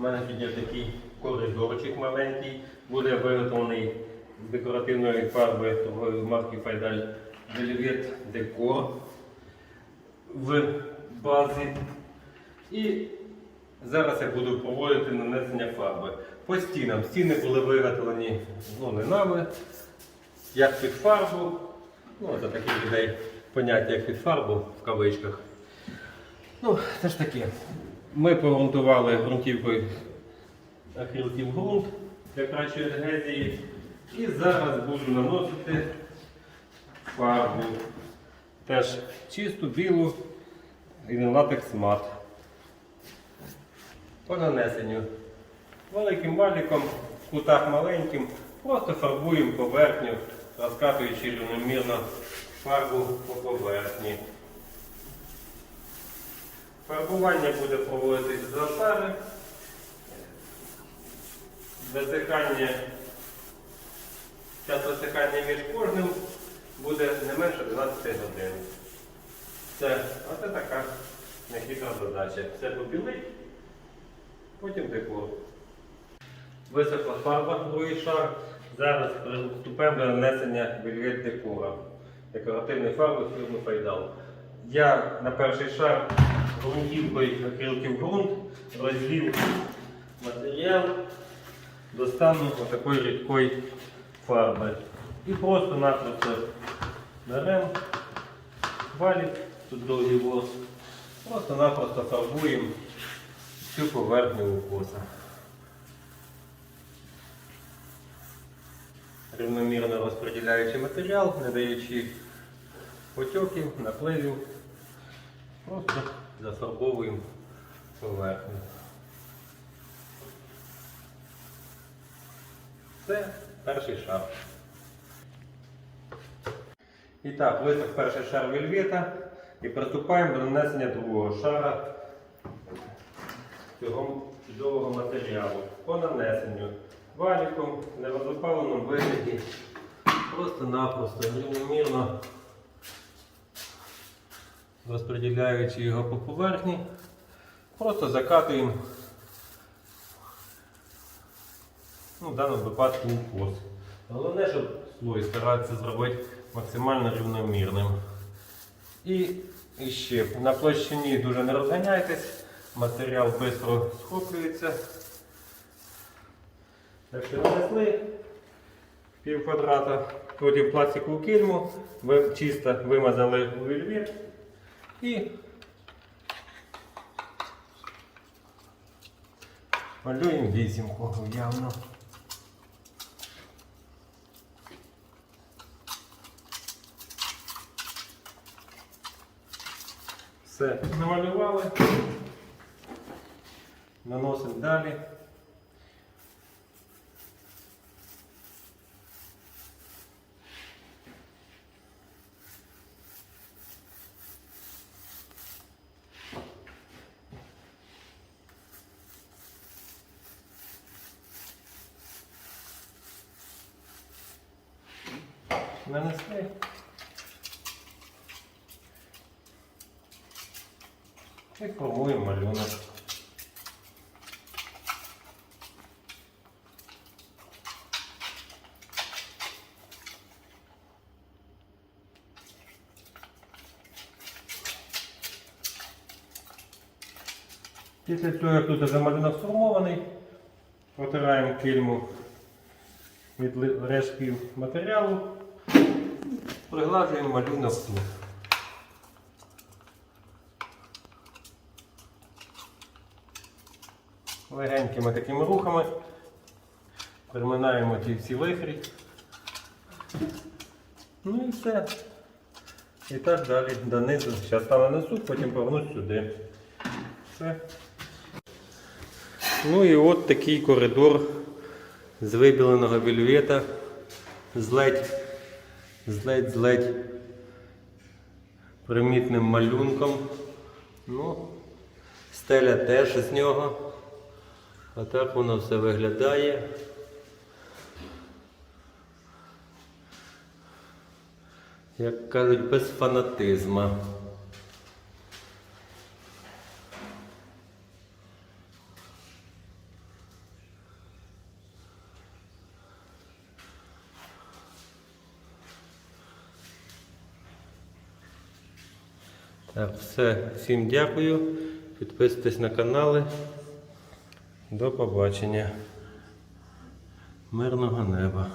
У мене тут є такий коридорчик маленький, буде виготовлений з декоративної фарби торгової марки Файдаль Velvet Decor в базі. І зараз я буду проводити нанесення фарби. По стінам. Стіни були виготовлені ну, не нами, як під фарбу. Ну, це таких людей поняття, як під фарбу в кавичках. Ну, це ж таке. Ми погрунтували ґрунтівкою акрилків ґрунт для кращої адгезії. І зараз буду наносити фарбу. Теж чисту, білу і латекс мат. По нанесенню. Великим валіком, в кутах маленьким, просто фарбуємо поверхню, розкатуючи рівномірно фарбу по поверхні. Фарбування буде проводитись за пари. Висихання, час висихання між кожним буде не менше 12 годин. Це, оце така нехитра задача. Все побілить, потім декор. Висохла фарба, другий шар. Зараз приступаємо до нанесення вельвет декора. Декоративної фарби фірми Файдал. Я на перший шар ґрунтівкою акрилків ґрунт розвів матеріал, достану отакої рідкої фарби. І просто-напросто беремо валік, тут довгий волос, просто-напросто фарбуємо всю поверхню укоса. Рівномірно розподіляючи матеріал, не даючи потьоків, напливів, просто зафарбовуємо поверхню. Це перший шар. І так, висох перший шар вельвета і приступаємо до нанесення другого шара цього чудового матеріалу. По нанесенню валіком в нерозопаленому вигляді просто-напросто рівномірно розподіляючи його по поверхні, просто закатуємо ну, в даному випадку укос. Головне, щоб слой старатися зробити максимально рівномірним. І, і ще на площині дуже не розганяйтесь, матеріал швидко схоплюється. Так що нанесли пів квадрата, потім пластикову кільму, чисто вимазали у вільвет і малюємо вісімку явно. Все, намалювали. Наносимо далі. Нанесли. І формуємо малюнок. Після цього, як тут вже малюнок сформований, протираємо кільму від рештків матеріалу, приглажуємо малюнок тут. Легенькими такими рухами приминаємо ті всі вихрі. Ну і все. І так далі донизу. Зараз там нанесу, потім повернусь сюди. Все. Ну і от такий коридор з вибіленого вельвета з ледь, з ледь, з ледь примітним малюнком. Ну, стеля теж з нього. А так воно все виглядає. Як кажуть, без фанатизма. Все. Всім дякую. Підписуйтесь на канали. До побачення. Мирного неба.